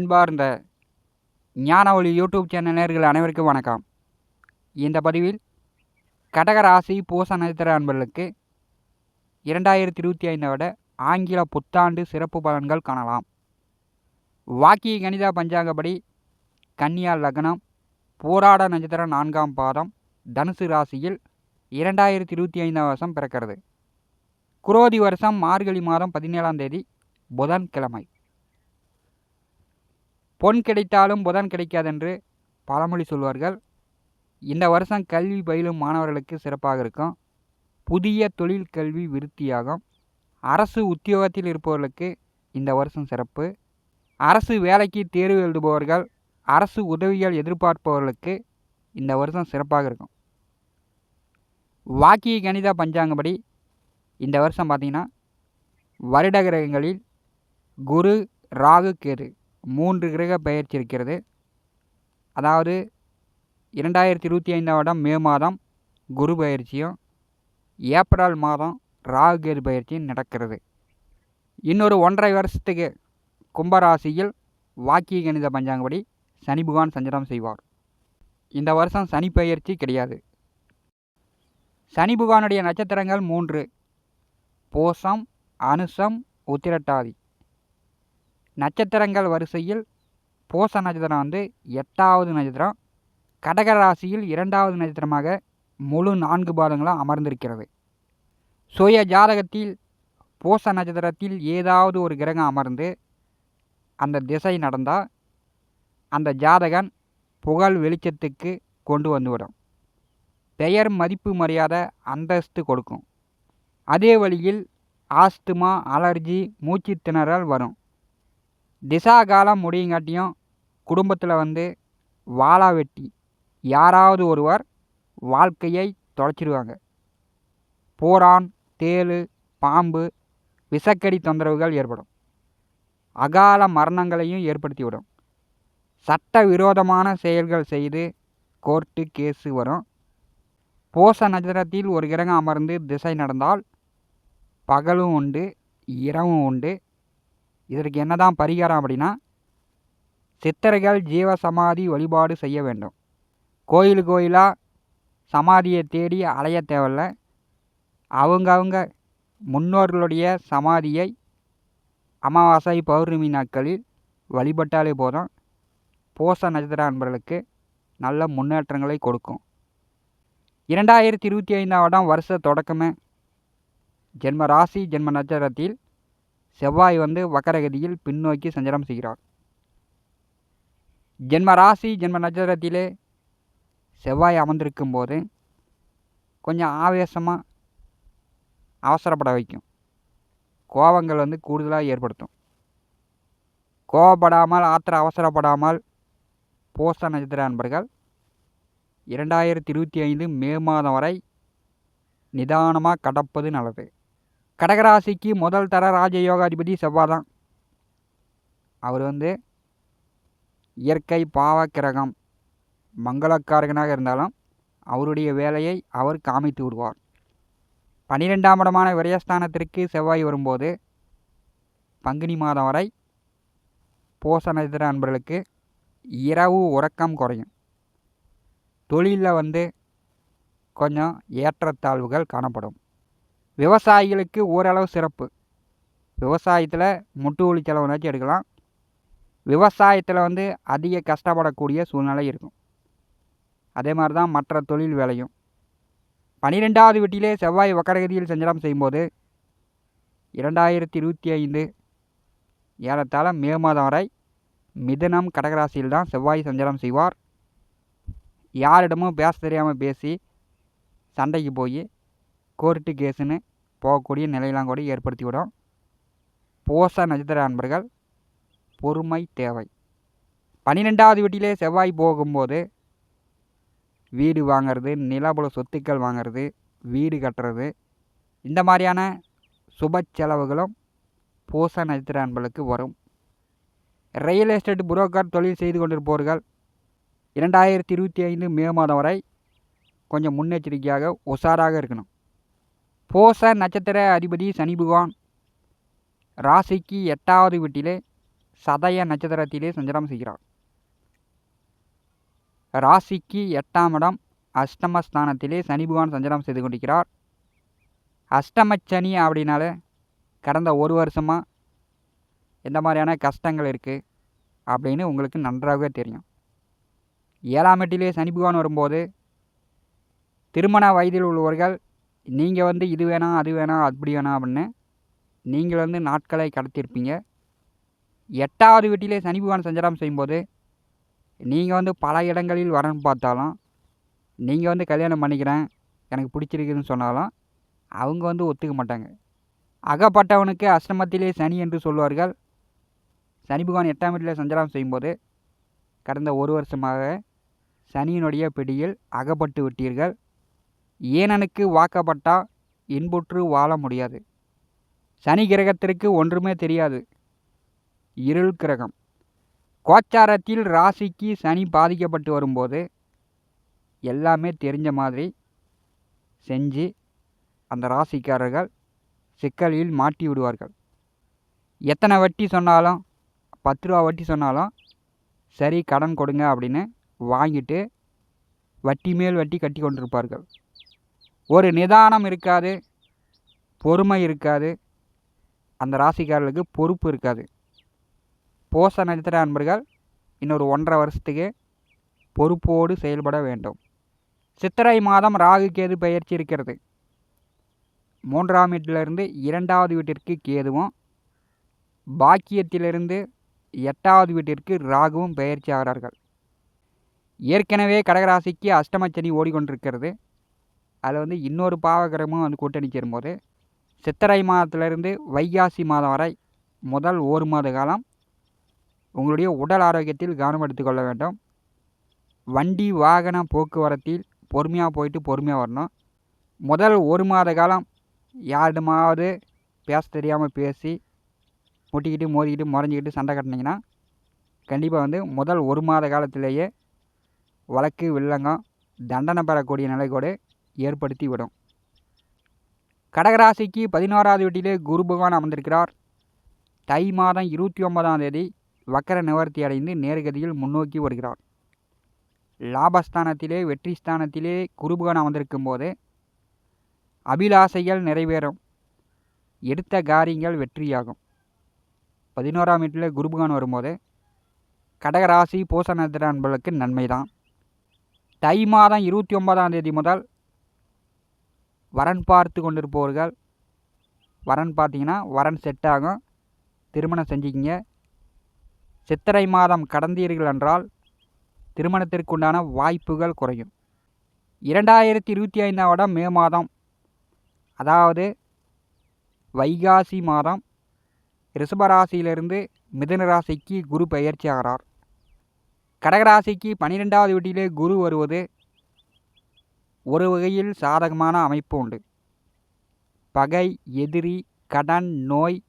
அன்பார்ந்த ஞான ஒளி யூடியூப் சேனல் நேர்கள் அனைவருக்கும் வணக்கம். இந்த பதிவில் கடகராசி பூச நட்சத்திர அன்பர்களுக்கு இரண்டாயிரத்தி இருபத்தி ஐந்தை விட ஆங்கில புத்தாண்டு சிறப்பு பலன்கள் காணலாம். வாக்கிய கணித பஞ்சாங்கப்படி கன்னியா லக்னம் போராட நட்சத்திர நான்காம் பாதம் தனுசு ராசியில் இரண்டாயிரத்தி இருபத்தி ஐந்தாம் வருஷம் பிறக்கிறது. குரோதி வருஷம் மார்கழி மாதம் பதினேழாம் தேதி புதன்கிழமை. பொன் கிடைத்தாலும் புதன் கிடைக்காதென்று பழமொழி சொல்வார்கள். இந்த வருஷம் கல்வி பயிலும் மாணவர்களுக்கு சிறப்பாக இருக்கும். புதிய தொழில் கல்வி விருத்தியாகும். அரசு உத்தியோகத்தில் இருப்பவர்களுக்கு இந்த வருஷம் சிறப்பு. அரசு வேலைக்கு தேர்வு எழுதுபவர்கள் அரசு உதவிகள் எதிர்பார்ப்பவர்களுக்கு இந்த வருஷம் சிறப்பாக இருக்கும். வாக்கிய கணித பஞ்சாங்கப்படி இந்த வருஷம் பார்த்திங்கன்னா வருட கிரகங்களில் குரு ராகு கேது. மூன்று கிரக பெயர்ச்சி இருக்கிறது அதாவது இரண்டாயிரத்தி இருபத்தி ஐந்தாம் மே மாதம் குரு பயிற்சியும் ஏப்ரல் மாதம் ராகுகேது பயிற்சியும் நடக்கிறது. இன்னொரு ஒன்றரை வருஷத்துக்கு கும்பராசியில் வாக்கிய கணித பஞ்சாங்கப்படி சனி புகான் சஞ்சாரம் செய்வார். இந்த வருஷம் சனி பயிற்சி கிடையாது. சனி புகானுடைய நட்சத்திரங்கள் மூன்று. போசம் அனுசம் உத்திரட்டாதி. நட்சத்திரங்கள் வரிசையில் பூச நட்சத்திரம் வந்து எட்டாவது நட்சத்திரம். கடக ராசியில் இரண்டாவது நட்சத்திரமாக முழு நான்கு பாதங்களும் அமர்ந்திருக்கிறது. சுய ஜாதகத்தில் போச நட்சத்திரத்தில் ஏதாவது ஒரு கிரகம் அமர்ந்து அந்த திசை நடந்தால் அந்த ஜாதகன் புகழ் வெளிச்சத்துக்கு கொண்டு வந்துவிடும். பெயர் மதிப்பு மரியாதை அந்தஸ்து கொடுக்கும். அதே வழியில் ஆஸ்துமா அலர்ஜி மூச்சு திணறல் வரும். திசா காலம் முடியுங்காட்டியும் குடும்பத்தில் வந்து வாழா வெட்டி யாராவது ஒருவர் வாழ்க்கையை தொலைச்சிடுவாங்க போரான் தேளு பாம்பு விஷக்கடி தொந்தரவுகள் ஏற்படும். அகால மரணங்களையும் ஏற்படுத்திவிடும். சட்ட விரோதமான செயல்கள் செய்து கோர்ட்டு கேஸு வரும். போச நட்சத்திரத்தில் ஒரு கிரகம் அமர்ந்து திசை நடந்தால் பகலும் உண்டு இரவும் உண்டு. இதற்கு என்னதான் பரிகாரம் அப்படின்னா சித்தர்கள் ஜீவ சமாதி வழிபாடு செய்ய வேண்டும். கோயில் கோயிலாக சமாதியை தேடி அலைய தேவையில்ல. அவங்கவுங்க முன்னோர்களுடைய சமாதியை அமாவாசை பௌர்ணமி நாட்களில் வழிபட்டாலே போதும். போச நட்சத்திர அன்பர்களுக்கு நல்ல முன்னேற்றங்களை கொடுக்கும். இரண்டாயிரத்தி இருபத்தி ஐந்தாம் வருஷ தொடக்கமே ஜென்ம ராசி ஜென்ம நட்சத்திரத்தில் செவ்வாய் வந்து வக்கரகதியில் பின்னோக்கி சஞ்சாரம் செய்கிறார். ஜென்ம ராசி ஜென்ம நட்சத்திரத்திலே செவ்வாய் அமர்ந்திருக்கும் போது கொஞ்சம் ஆவேசமாக அவசரப்பட வைக்கும். கோபங்கள் வந்து கூடுதலாக ஏற்படுத்தும். கோபப்படாமல் ஆத்திர அவசரப்படாமல் போச நட்சத்திர அன்பர்கள் இரண்டாயிரத்தி இருபத்தி ஐந்து மே மாதம் வரை நிதானமாக கடப்பது நல்லது. கடகராசிக்கு முதல் தர ராஜயோகாதிபதி செவ்வாய் தான் அவர் வந்து இயற்கை பாவக்கிரகம் மங்களக்காரகனாக இருந்தாலும் அவருடைய வேலையை அவர் காமித்து விடுவார். பனிரெண்டாம் இடமான விரயஸ்தானத்திற்கு செவ்வாய் வரும்போது பங்குனி மாதம் வரை போச நட்சத்திர அன்பர்களுக்கு இரவு உறக்கம் குறையும். தொழிலில் வந்து கொஞ்சம் ஏற்றத்தாழ்வுகள் காணப்படும். விவசாயிகளுக்கு ஓரளவு சிறப்பு. விவசாயத்தில் முட்டு ஒளி செலவுனாச்சும் எடுக்கலாம். விவசாயத்தில் வந்து அதிக கஷ்டப்படக்கூடிய சூழ்நிலை இருக்கும். அதே மாதிரி தான் மற்ற தொழில் வேலையும். பனிரெண்டாவது வீட்டிலே செவ்வாய் வக்கரகதியில் சஞ்சாரம் செய்யும்போது இரண்டாயிரத்தி இருபத்தி ஐந்து ஏறத்தாழ மே மாதம் வரை மிதனம் கடகராசியில் தான் செவ்வாய் சஞ்சாரம் செய்வார். யாரிடமும் பேச தெரியாமல் பேசி சண்டைக்கு போய் கோர்ட்டு கேஸுன்னு போகக்கூடிய நிலையெல்லாம் கூட ஏற்படுத்தி விடும் போச நட்சத்திர அன்பர்கள் பொறுமை தேவை. பன்னிரெண்டாவது வீட்டிலே செவ்வாய் போகும்போது வீடு வாங்கிறது நிலபுல சொத்துக்கள் வாங்கிறது வீடு கட்டுறது இந்த மாதிரியான சுப செலவுகளும் பூச நட்சத்திர அன்பர்களுக்கு வரும். ரியல் எஸ்டேட் புரோக்கர் தொழில் செய்து கொண்டிருப்பவர்கள் இரண்டாயிரத்தி இருபத்தி ஐந்து மே மாதம் வரை கொஞ்சம் முன்னெச்சரிக்கையாக உஷாராக இருக்கணும். போச நட்சத்திர அதிபதி சனி பகவான் ராசிக்கு எட்டாவது வீட்டிலே சதய நட்சத்திரத்திலே சஞ்சாரம் செய்கிறார். ராசிக்கு எட்டாம் இடம் அஷ்டமஸ்தானத்திலே சனி பகவான் சஞ்சாரம் செய்து கொண்டிருக்கிறார். அஷ்டமச்சனி அப்படின்னாலே கடந்த ஒரு வருஷமாக எந்த மாதிரியான கஷ்டங்கள் இருக்குது அப்படின்னு உங்களுக்கு நன்றாகவே தெரியும். ஏழாம் எட்டிலே சனி பகவான் வரும்போது திருமண வயதில் உள்ளவர்கள் நீங்கள் வந்து இது வேணாம் அது வேணாம் அப்படி வேணாம் அப்படின்னு நீங்கள் வந்து நாட்களை கடத்தியிருப்பீங்க. எட்டாவது வீட்டிலே சனி பகவான் சஞ்சாரம் செய்யும்போது நீங்கள் வந்து பல இடங்களில் வரன்னு பார்த்தாலும் நீங்கள் வந்து கல்யாணம் பண்ணிக்கிறேன் எனக்கு பிடிச்சிருக்குதுன்னு சொன்னாலும் அவங்க வந்து ஒத்துக்க மாட்டாங்க. அகப்பட்டவனுக்கு அஷ்டமத்திலே சனி என்று சொல்வார்கள். சனி பகவான் எட்டாம் வீட்டில் சஞ்சாரம் செய்யும்போது கடந்த ஒரு வருஷமாக சனியினுடைய பிடியில் அகப்பட்டு விட்டீர்கள். ஏனனுக்கு வாக்கப்பட்டா இன்புற்று வாழ முடியாது. சனி கிரகத்திற்கு ஒன்றுமே தெரியாது. இருள் கிரகம். கோச்சாரத்தில் ராசிக்கு சனி பாதிக்கப்பட்டு வரும்போது எல்லாமே தெரிஞ்ச மாதிரி செஞ்சு அந்த ராசிக்காரர்கள் சிக்கலில் மாட்டி விடுவார்கள். எத்தனை வட்டி சொன்னாலும் பத்து ரூபா வட்டி சொன்னாலும் சரி கடன் கொடுங்க அப்படின்னு வாங்கிட்டு வட்டி மேல் வட்டி கட்டி கொண்டிருப்பார்கள். ஒரு நிதானம் இருக்காது பொறுமை இருக்காது அந்த ராசிக்காரர்களுக்கு பொறுப்பு இருக்காது. போச நட்சத்திர அன்பர்கள் இன்னொரு ஒன்றரை வருஷத்துக்கு பொறுப்போடு செயல்பட வேண்டும். சித்திரை மாதம் ராகு கேது பயிற்சி இருக்கிறது. மூன்றாம் வீட்டிலிருந்து இரண்டாவது வீட்டிற்கு கேதுவும் பாக்கியத்திலிருந்து எட்டாவது வீட்டிற்கு ராகுவும் பயிற்சி ஆகிறார்கள். ஏற்கனவே கடகராசிக்கு அஷ்டமச்சனி ஓடிக்கொண்டிருக்கிறது. அதில் வந்து இன்னொரு பாவகிரகமும் வந்து கூட்டணி சேரும்போது சித்திரை மாதத்திலிருந்து வைகாசி மாதம் வரை முதல் ஒரு மாத காலம் உங்களுடைய உடல் ஆரோக்கியத்தில் கவனம் எடுத்துக்கொள்ள வேண்டும். வண்டி வாகன போக்குவரத்தில் பொறுமையாக போயிட்டு பொறுமையாக வரணும். முதல் ஒரு மாத காலம் யாரிடமாவது பேச தெரியாமல் பேசி முட்டிக்கிட்டு மோதிக்கிட்டு முறைஞ்சிக்கிட்டு சண்டை கட்டினீங்கன்னா கண்டிப்பாக வந்து முதல் ஒரு மாத காலத்திலேயே வழக்கு வில்லங்கம் தண்டனை பெறக்கூடிய நிலை கூட ஏற்படுத்தி விடும் கடகராசிக்கு பதினோராவது வீட்டிலே குரு பகவான் அமர்ந்திருக்கிறார். தை மாதம் இருபத்தி ஒன்பதாம் தேதி வக்கர நிவர்த்தி அடைந்து நேர்கதியில் முன்னோக்கி வருகிறார் லாபஸ்தானத்திலே வெற்றி ஸ்தானத்திலே குருபகான் அமர்ந்திருக்கும் போது அபிலாசைகள் நிறைவேறும். எடுத்த காரியங்கள் வெற்றியாகும். பதினோராம் வீட்டில் குருபகான் வரும்போது கடகராசி பூச நட்சத்திர அன்பர்களுக்கு நன்மைதான். தை மாதம் இருபத்தி ஒன்பதாம் தேதி முதல் வரன் பார்த்து கொண்டிருப்பவர்கள் வரன் பார்த்தீங்கன்னா வரன் செட் ஆகும். திருமணம் செஞ்சுக்கிங்க. சித்திரை மாதம் கடந்தீர்கள் என்றால் திருமணத்திற்குண்டான வாய்ப்புகள் குறையும். இரண்டாயிரத்தி இருபத்தி ஐந்தாம் மே மாதம் அதாவது வைகாசி மாதம் ரிஷபராசியிலிருந்து மிதன ராசிக்கு குரு பயிற்சி ஆகிறார் கடகராசிக்கு பன்னிரெண்டாவது வீட்டிலே குரு வருவது ஒரு வகையில் சாதகமான அமைப்பு உண்டு. பகை எதிரி கடன் நோய்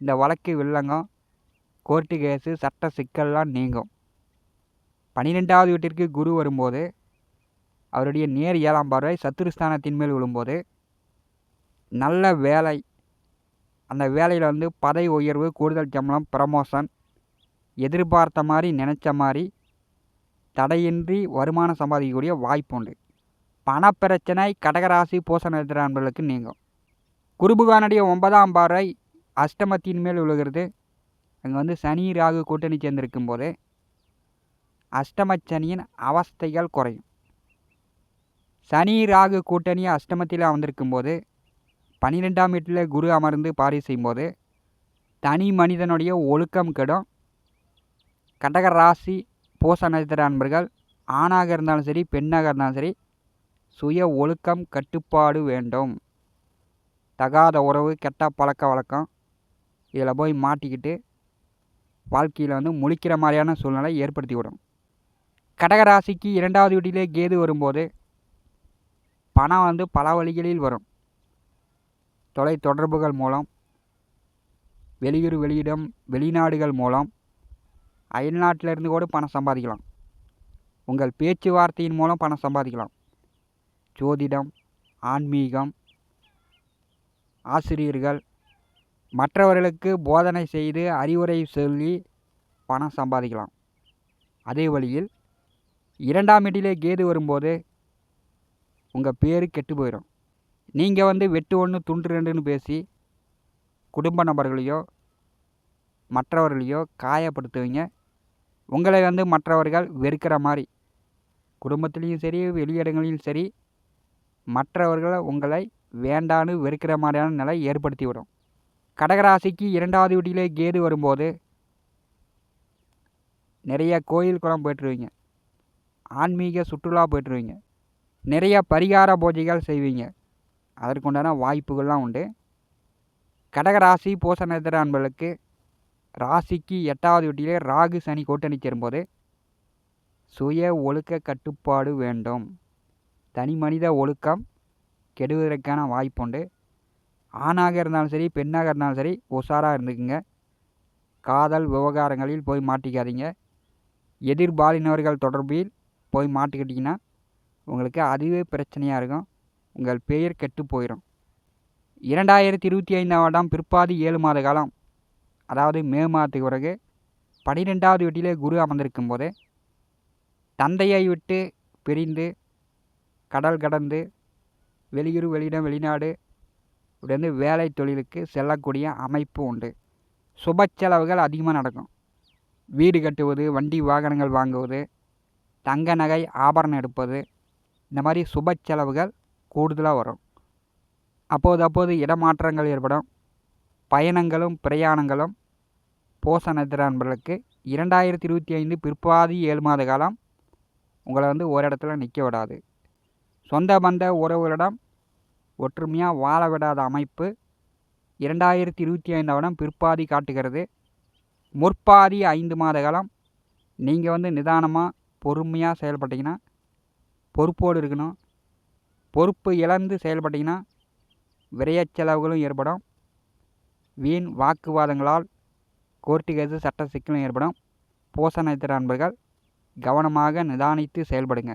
இந்த வழக்கு வில்லங்கம் கோர்ட்டு கேஸு சட்ட சிக்கல்லாம் நீங்கும். பன்னிரெண்டாவது வீட்டிற்கு குரு வரும்போது அவருடைய நேர் ஏழாம் பார்வை சத்துருஸ்தானத்தின் மேல் விழும்போது நல்ல வேலை. அந்த வேலையில் வந்து பதவி உயர்வு கூடுதல் சம்பளம் ப்ரமோஷன் எதிர்பார்த்த மாதிரி நினச்ச மாதிரி தடையின்றி வருமானம் சம்பாதிக்கக்கூடிய வாய்ப்பு உண்டு. பணப்பிரச்சனை கடகராசி பூச நட்சத்திர அன்பர்களுக்கு நீங்கும். குருபுகானுடைய ஒன்பதாம் பார்வை அஷ்டமத்தின் மேல் விழுகிறது. அங்கே வந்து சனி ராகு கூட்டணி சேர்ந்திருக்கும் போது அஷ்டமச்சனியின் அவஸ்தைகள் குறையும். சனி ராகு கூட்டணி அஷ்டமத்தில் அமர்ந்திருக்கும் போது பன்னிரெண்டாம் வீட்டில் குரு அமர்ந்து பாரி செய்யும்போது தனி மனிதனுடைய ஒழுக்கம் கெடும். கடக ராசி பூச நட்சத்திர அன்பர்கள் ஆணாக இருந்தாலும் சரி பெண்ணாக இருந்தாலும் சரி சுய ஒழுக்கம் கட்டுப்பாடு வேண்டும். தகாத உறவு கெட்ட பழக்க வழக்கம் இதில் போய் மாட்டிக்கிட்டு வாழ்க்கையில் வந்து முழிக்கிற மாதிரியான சூழ்நிலை ஏற்படுத்தி விடும் கடகராசிக்கு இரண்டாவது வீட்டிலே கேது வரும்போது பணம் வந்து பல வழிகளில் வரும். தொலை தொடர்புகள் மூலம் வெளியூர் வெளியிடம் வெளிநாடுகள் மூலம் அயல்நாட்டிலிருந்து கூட பணம் சம்பாதிக்கலாம். உங்கள் பேச்சுவார்த்தையின் மூலம் பணம் சம்பாதிக்கலாம். ஜோதிடம் ஆன்மீகம் ஆசிரியர்கள் மற்றவர்களுக்கு போதனை செய்து அறிவுரை சொல்லி பணம் சம்பாதிக்கலாம். அதே வழியில் இரண்டாம் வீட்டிலே கேது வரும்போது உங்கள் பேர் கெட்டு போயிடும் நீங்கள் வந்து வெட்டு ஒன்று துண்டு ரெண்டுன்னு பேசி குடும்ப நபர்களையோ மற்றவர்களையோ காயப்படுத்துவீங்க. உங்களை வந்து மற்றவர்கள் வெறுக்கிற மாதிரி குடும்பத்துலேயும் சரி வெளியிடங்களிலும் சரி மற்றவர்களை உங்களை வேண்டான்னு வெறுக்கிற மாதிரியான நிலை ஏற்படுத்திவிடும். கடகராசிக்கு இரண்டாவது வீட்டிலே கேது வரும்போது நிறைய கோயில் குளம் போய்ட்டுருவீங்க. ஆன்மீக சுற்றுலா போயிட்டுருவீங்க. நிறைய பரிகார பூஜைகள் செய்வீங்க. அதற்குண்டான வாய்ப்புகள்லாம் உண்டு. கடகராசி பூச நட்சத்திர அன்பர்களுக்கு ராசிக்கு எட்டாவது வீட்டிலே ராகு சனி கூட்டணி சேரும்போது சுய ஒழுக்க கட்டுப்பாடு வேண்டும். தனி மனித ஒழுக்கம் கெடுவதற்கான வாய்ப்புண்டு. ஆணாக இருந்தாலும் சரி பெண்ணாக இருந்தாலும் சரி உஷாராக இருந்துக்குங்க. காதல் விவகாரங்களில் போய் மாட்டிக்காதீங்க. எதிர்பாலினவர்கள் தொடர்பில் போய் மாட்டிக்கிட்டிங்கன்னா உங்களுக்கு அதுவே பிரச்சனையாக இருக்கும். உங்கள் பெயர் கெட்டு போயிடும் இரண்டாயிரத்தி இருபத்தி ஐந்தாம் வருடம் பிற்பாதி ஏழு மாத காலம் அதாவது மே மாதத்துக்கு பிறகு பனிரெண்டாவது வீட்டிலே குரு அமர்ந்திருக்கும் போது தந்தையை விட்டு பிரிந்து கடல் கடந்து வெளியூர் வெளியிடம் வெளிநாடு இப்படி வேலை தொழிலுக்கு செல்லக்கூடிய அமைப்பு உண்டு. சுப செலவுகள் அதிகமாக நடக்கும். வீடு கட்டுவது வண்டி வாகனங்கள் வாங்குவது தங்க நகை ஆபரணம் எடுப்பது இந்த மாதிரி சுப செலவுகள் கூடுதலாக வரும். அப்போது அப்போது இடமாற்றங்கள் ஏற்படும். பயணங்களும் பிரயாணங்களும் போச நட்சத்திர இரண்டாயிரத்தி இருபத்தி ஐந்து பிற்பாதி ஏழு மாத காலம் உங்களை வந்து ஒரு இடத்துல நிற்க விடாது. சொந்த பந்த உறவுகளிடம் ஒற்றுமையாக வாழ விடாத அமைப்பு இரண்டாயிரத்தி இருபத்தி ஐந்து வருடம் பிற்பாதி காட்டுகிறது. முற்பாதி ஐந்து மாத காலம் நீங்கள் வந்து நிதானமாக பொறுமையாக செயல்பட்டிங்கன்னா பொறுப்போடு இருக்கணும். பொறுப்பு இழந்து செயல்பட்டிங்கன்னா விரயச் செலவுகளும் ஏற்படும். வீண் வாக்குவாதங்களால் கோர்ட்டு சட்ட சிக்கலும் ஏற்படும். பூச நட்சத்திர நண்பர்கள் கவனமாக நிதானித்து செயல்படுங்க.